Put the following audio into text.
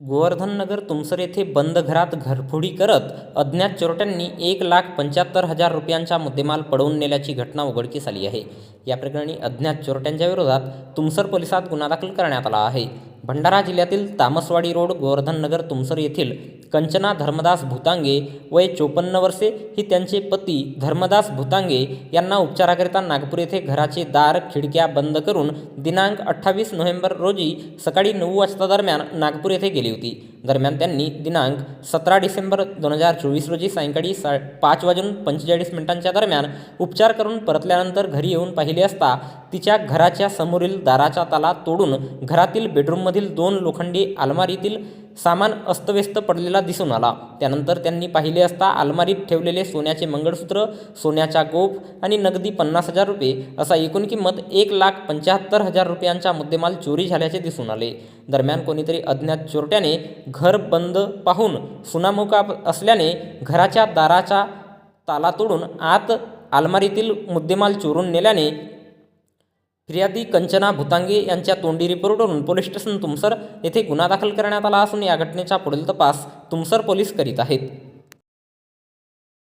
गोवर्धननगर तुमसर येथे बंद घरात घरफोडी करत अज्ञात चोरट्यांनी एक लाख पंच्याहत्तर हजार रुपयांचा मुद्देमाल पळवून नेल्याची घटना उघडकीस आली आहे. या प्रकरणी अज्ञात चोरट्यांच्या विरोधात तुमसर पोलिसात गुन्हा दाखल करण्यात आला आहे. भंडारा जिल्ह्यातील तामसवाडी रोड गोवर्धननगर तुमसर येथील कंचना धर्मदास भूतांगे वय चोपन्न वर्षे ही त्यांचे पती धर्मदास भूतांगे यांना उपचाराकरिता नागपूर येथे घराचे दार खिडक्या बंद करून दिनांक अठ्ठावीस नोव्हेंबर रोजी सकाळी नऊ वाजता दरम्यान नागपूर येथे गेली होती. दरम्यान त्यांनी दिनांक सतरा डिसेंबर दोन हजार चोवीस रोजी सायंकाळी सा पाच वाजून पंचेचाळीस मिनिटांच्या दरम्यान उपचार करून परतल्यानंतर घरी येऊन पाहिले असता तिच्या घराच्या समोरील दाराचा ताला तोडून घरातील बेडरूममधील दोन लोखंडी अलमारीतील सामान अस्तव्यस्त पडलेला दिसून आला. त्यानंतर त्यांनी पाहिले असता अलमारीत ठेवलेले सोन्याचे मंगळसूत्र सोन्याचा गोफ आणि नगदी पन्नास हजार रुपये असा एकूण किंमत एक लाख पंच्याहत्तर हजार रुपयांचा मुद्देमाल चोरी झाल्याचे दिसून आले. दरम्यान कोणीतरी अज्ञात चोरट्याने घर बंद पाहून सुनामुका असल्याने घराच्या दाराचा ताला तोडून आत अलमारीतील मुद्देमाल चोरून नेल्याने फिर्यादी कंचना भुतांगे यांच्या तोंडी रिपोर्टवरून पोलीस स्टेशन तुमसर येथे गुन्हा दाखल करण्यात आला असून या घटनेचा पुढील तपास तुमसर पोलीस करीत आहेत.